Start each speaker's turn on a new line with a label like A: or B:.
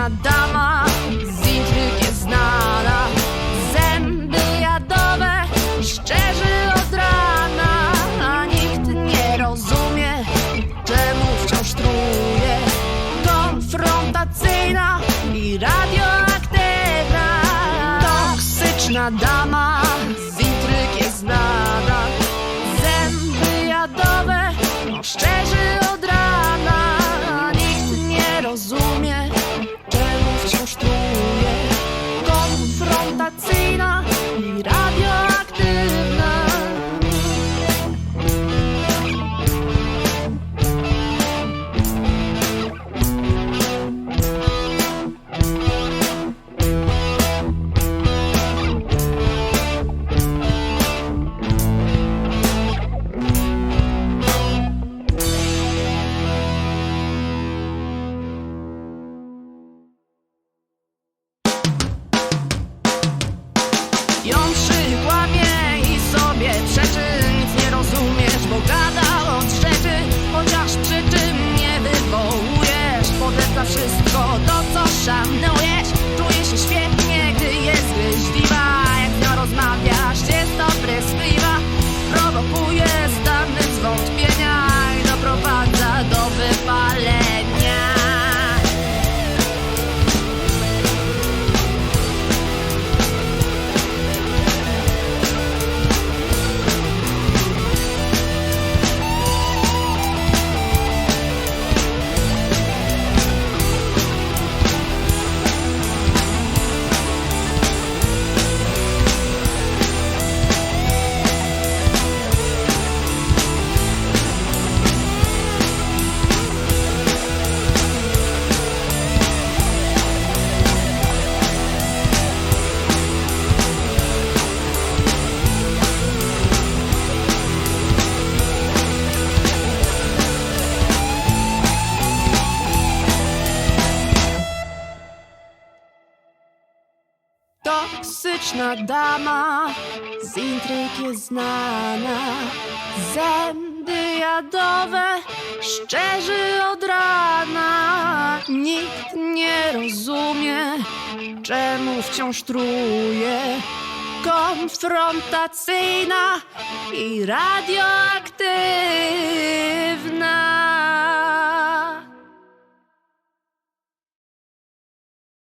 A: piękna dama z Indyk znana. Zęby jadowe i szczerzy od rana, a nikt nie rozumie, czemu wciąż truje. Konfrontacyjna i radioaktywna, toksyczna dama. zwątpienia. Smaczna dama z intryg jest znana. Zęby jadowe szczerzy od rana. Nikt nie rozumie, czemu wciąż truje. Konfrontacyjna i radioaktywna.